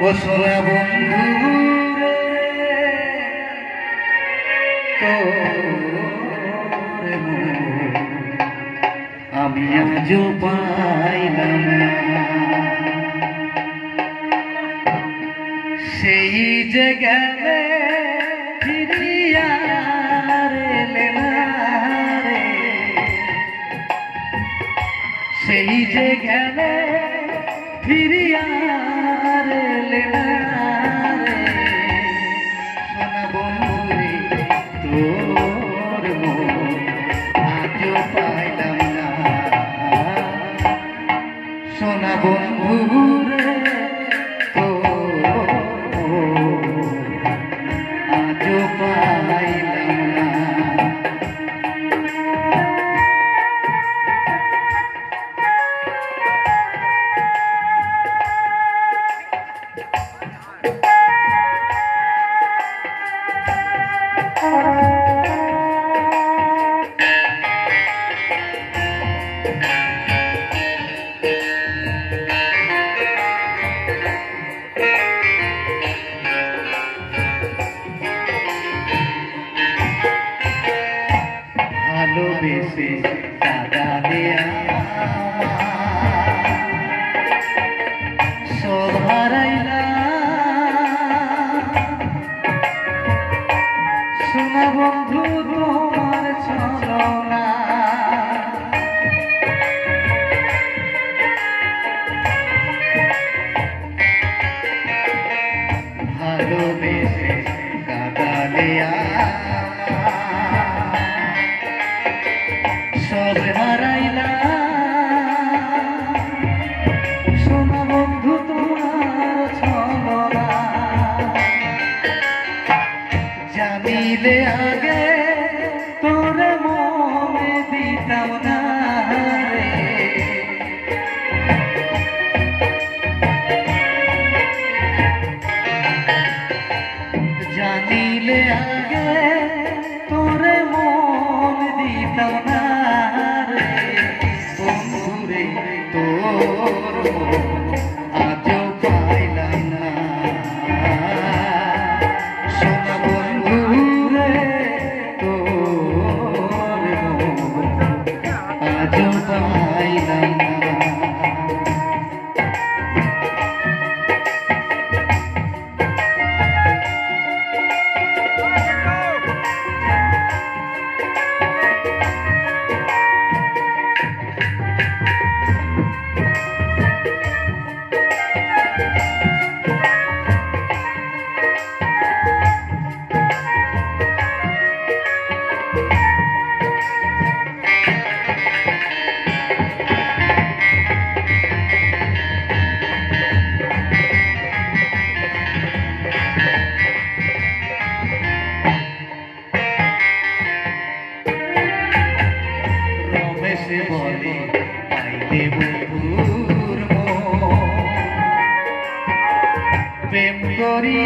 ও সোনা বন্ধু আমি আজ পাইলাম। সেই যে গেলে ফিরিয়া। সেই যে গেলে ফিরিয়া এলে না রে। ভালোবেসে কাঁদালে সব হারাইলা শোনা বন্ধু তোমার ছলনা ভালোবেসে কাঁদালে সব দিতাম না রে বন্ধুরে তোর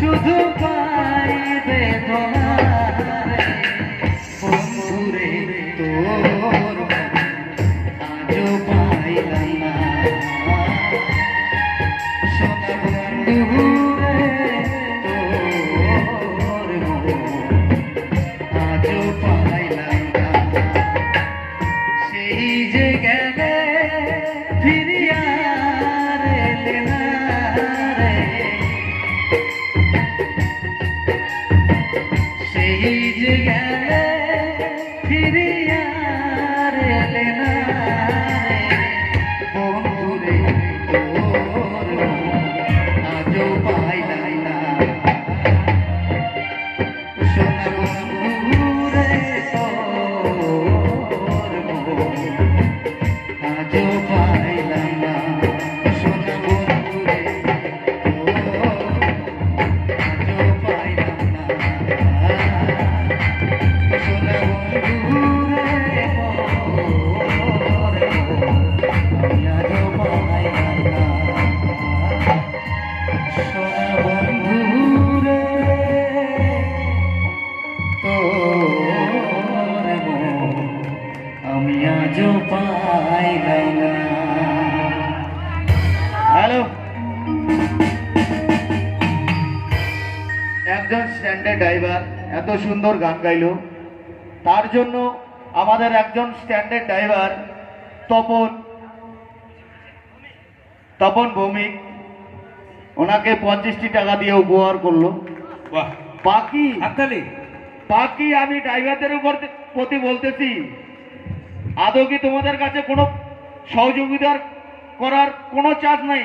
শুধু পাই বেদনা বন্ধুরে, তোর আজও পাইলাম না। সোনা বন্ধুরে তোর আজও পাইলাম না। সেই যে গেলে ফিরিয়া ফিরিয়া এলে আজও পাইলাম না হ্যালো একজন স্ট্যান্ডার্ড ড্রাইভার এত সুন্দর গান গাইলো। তার জন্য আমাদের একজন স্ট্যান্ডার্ড ড্রাইভার তপন তপন ভৌমিক ওনাকে পঞ্চাশটি টাকা দিয়ে উপহার করল। বাহ। বাকি বাকি আমি ড্রাইভারদের উপর প্রতি বলতেছি আদৌ কি তোমাদের কাছে কোনো সহযোগিতার করার কোনো চার্জ নাই?